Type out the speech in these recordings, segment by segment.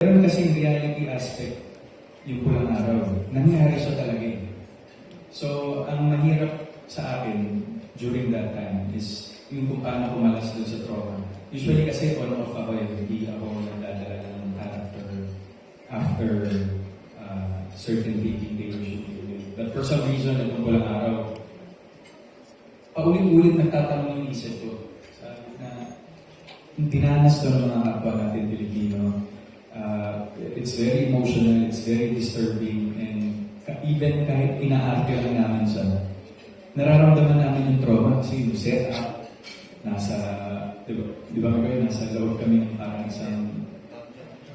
Meron kasi reality aspect yung pulang araw. Nangyari siya talaga eh. So, ang mahirap sa akin during that time is yung kung paano kumalas doon sa trauma. Usually kasi on off ako eh, hindi ako nagdadala ng character after uh, certain taking day or shooting. But for some reason, itong pulang araw, paulit-ulit nagtatanong yung isip ko. Sabi na, yung dinanas doon ng mga kapwa natin Pilipino, very emotional, it's very disturbing, and even kahit inaarte lang namin siya, nararamdaman namin yung trauma kasi yung setup, nasa, di ba, di ba kayo, nasa loob kami ng parang isang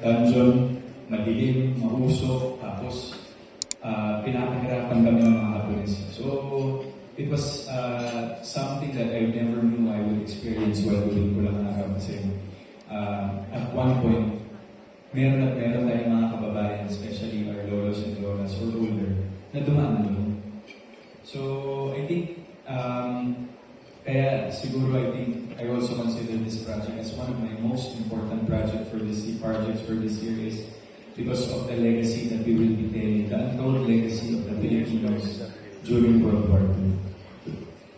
dungeon, madilim, mahusok, tapos uh, pinapahirapan kami ng mga Hapones. So, it was uh, something that I never knew I would experience while doing Pulang Araw kasi uh, at one point, meron at meron tayong mga kababayan, especially our lolos and lolas or older, na dumaan doon. So, I think, um, kaya siguro I think I also consider this project as one of my most important project for this projects for this year is because of the legacy that we will be telling, the untold legacy of the Filipinos during World War II.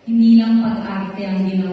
Hindi lang pag-arte ang ginawa